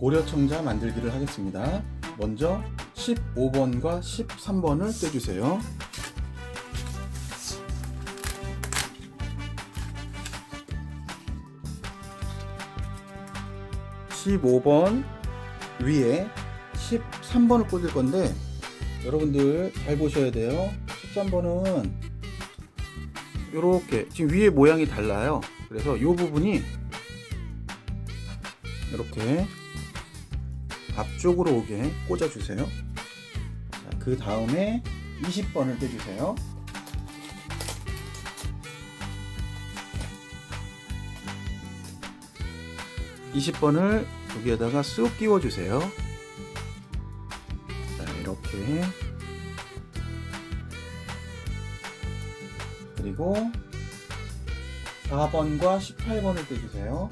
고려청자 만들기를 하겠습니다. 먼저 15번과 13번을 떼주세요. (15번) 위에 (13번을) 꽂을 건데 여러분들 잘 보셔야 돼요 (13번은) 이렇게 지금 위에 모양이 달라요 그래서 이 부분이 이렇게 앞쪽으로 오게 꽂아주세요. 그 다음에 20번을 떼주세요. (20번을) 여기에다가 쑥 끼워주세요. 자, 이렇게 그리고 4번과 18번을 떼주세요.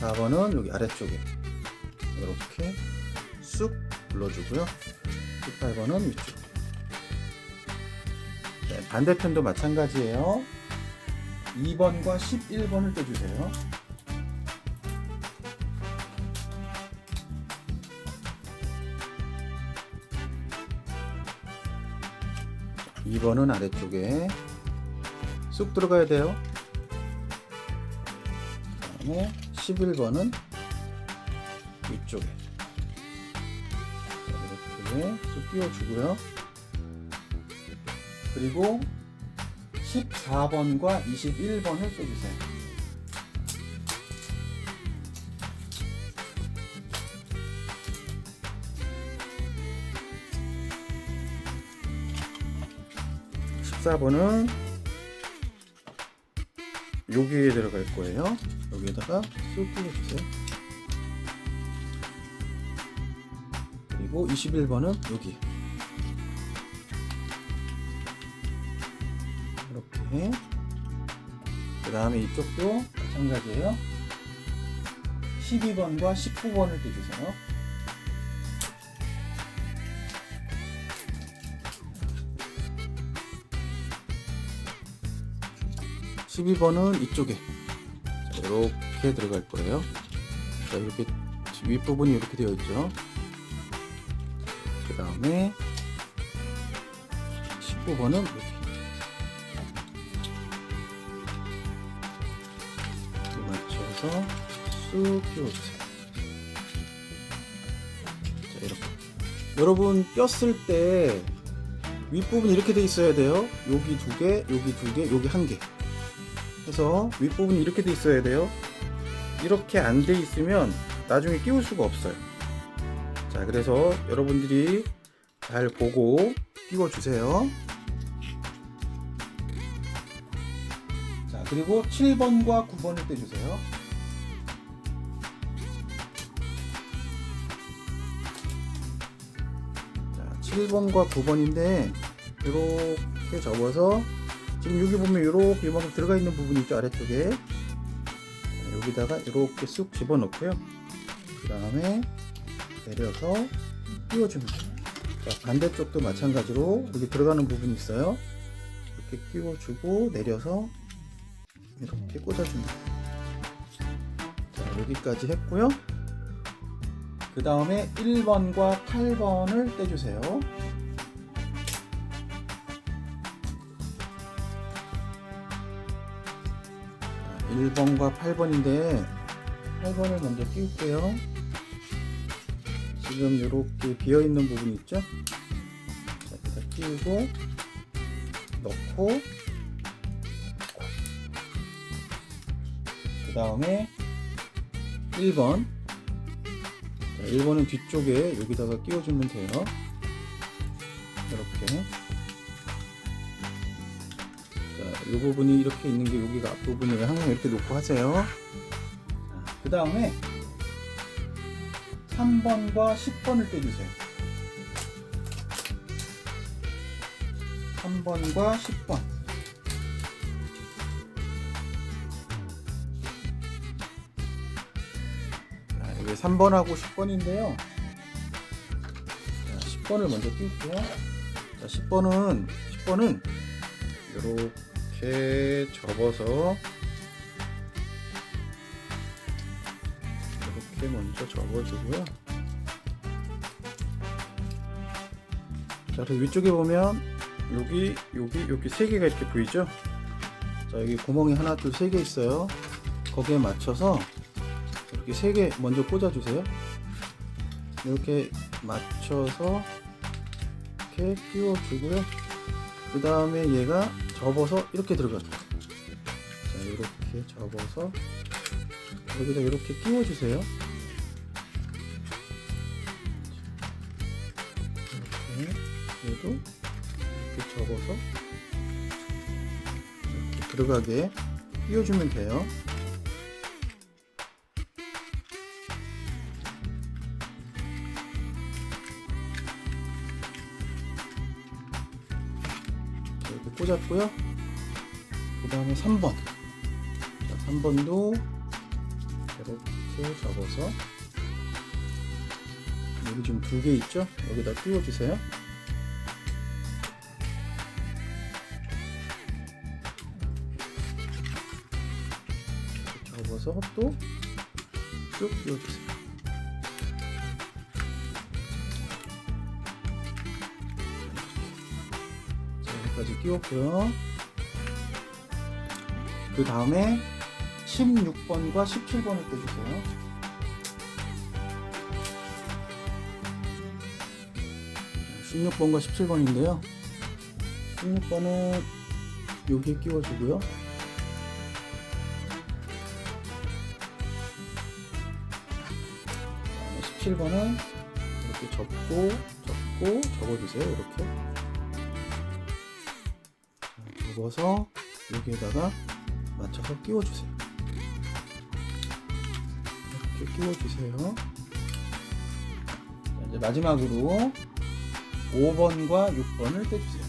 4번은 여기 아래쪽에 이렇게 쑥 눌러주고요. 18번은 위쪽. 네, 반대편도 마찬가지예요. 2번과 11번을 떼주세요. 이번은 아래쪽에 쑥 들어가야 돼요. 그 다음에 11번은 위쪽에 자, 이렇게 쑥 끼워주고요. 그리고 14번과 21번을 빼주세요. (14번은) 여기에 들어갈 거예요. 여기에다가 쑥 뿌려주세요. 그리고 21번은 여기. 이렇게. 그 다음에 이쪽도 마찬가지예요. 12번과 19번을 떼주세요. (12번은) 이쪽에 자, 이렇게 들어갈 거예요. 자, 이렇게 윗부분이 이렇게 되어 있죠. 그 다음에 19번은 이렇게. 이렇게 맞춰서 쑥 끼워주세요. 자, 이렇게. 여러분 꼈을 때 윗부분 이렇게 돼 있어야 돼요. 여기 두 개, 여기 두 개, 여기 한 개. 해서 윗부분이 이렇게 돼 있어야 돼요. 이렇게 안 돼 있으면 나중에 끼울 수가 없어요. 자, 그래서 여러분들이 잘 보고 끼워 주세요. 자, 그리고 7번과 9번을 떼주세요. 자, 7번과 9번인데 이렇게 접어서 지금 여기 보면 이렇게 이만큼 들어가 있는 부분이 있죠 아래쪽에. 자, 여기다가 이렇게 쑥 집어넣고요. 그 다음에 내려서 돼요. 자, 반대쪽도 마찬가지로 여기 들어가는 부분이 있어요. 이렇게 끼워주고 내려서 이렇게 꽂아줍니다. 자 여기까지 했고요. 그 다음에 1번과 8번을 떼주세요 1번과 8번인데 8번을 먼저 띄울게요. 지금 이렇게 비어 있는 부분 있죠? 자, 여기다 띄우고 넣고 그 다음에 1번 자, 1번은 뒤쪽에 여기다가 끼워주면 돼요. 이렇게 자, 이 부분이 이렇게 있는 게 여기가 앞부분이에요. 항상 이렇게 놓고 하세요. 그 다음에 3번과 10번을 떼주세요. 3번과 10번. 자, 이게 3번하고 10번인데요. 자, 10번을 먼저 띄울게요. 자, 10번은 10번은 이렇게 접어서 이렇게 먼저 접어주고요. 자, 그래서 위쪽에 보면 여기, 여기, 여기 세 개가 이렇게 보이죠? 자, 여기 구멍이 하나, 둘, 세 개 있어요. 거기에 맞춰서 이렇게 세 개 먼저 꽂아주세요. 이렇게 맞춰서 이렇게 끼워주고요. 그 다음에 얘가 접어서 이렇게 들어가죠. 자, 이렇게 접어서 여기다 이렇게 끼워주세요. 이렇게 얘도 이렇게 접어서 이렇게 들어가게 끼워주면 돼요. 꽂았고요. 그 다음에 3번. 자, 3번도 이렇게 접어서 여기 지금 두 개 있죠? 여기다 끼워주세요. 접어서 또 쭉 끼워주세요. 여기까지 끼웠고요. 그 다음에 16번과 17번을 떼주세요. 16번과 17번인데요. 16번은 여기에 끼워주고요. 그다음에 17번은 이렇게 접고 접고 접어주세요. 이렇게 자, 접어서 여기에다가 맞춰서 끼워주세요. 이렇게 끼워주세요. 자, 이제 마지막으로 5번과 6번을 떼주세요.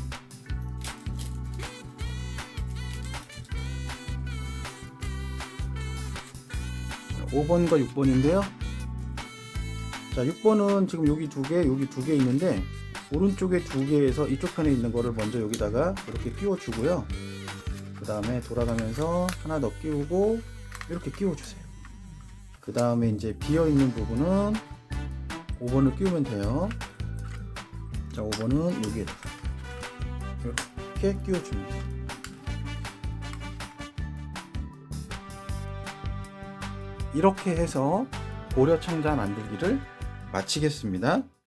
자, 5번과 6번인데요. 자, 6번은 지금 여기 두 개, 여기 두 개 있는데 오른쪽에 두 개에서 이쪽 편에 있는 거를 먼저 여기다가 이렇게 끼워 주고요. 그 다음에 돌아가면서 하나 더 끼우고 이렇게 끼워 주세요. 그 다음에 이제 비어 있는 부분은 5번을 끼우면 돼요. 자, 5번은 여기에다가 이렇게 끼워 줍니다. 이렇게 해서 고려 청자 만들기를 마치겠습니다.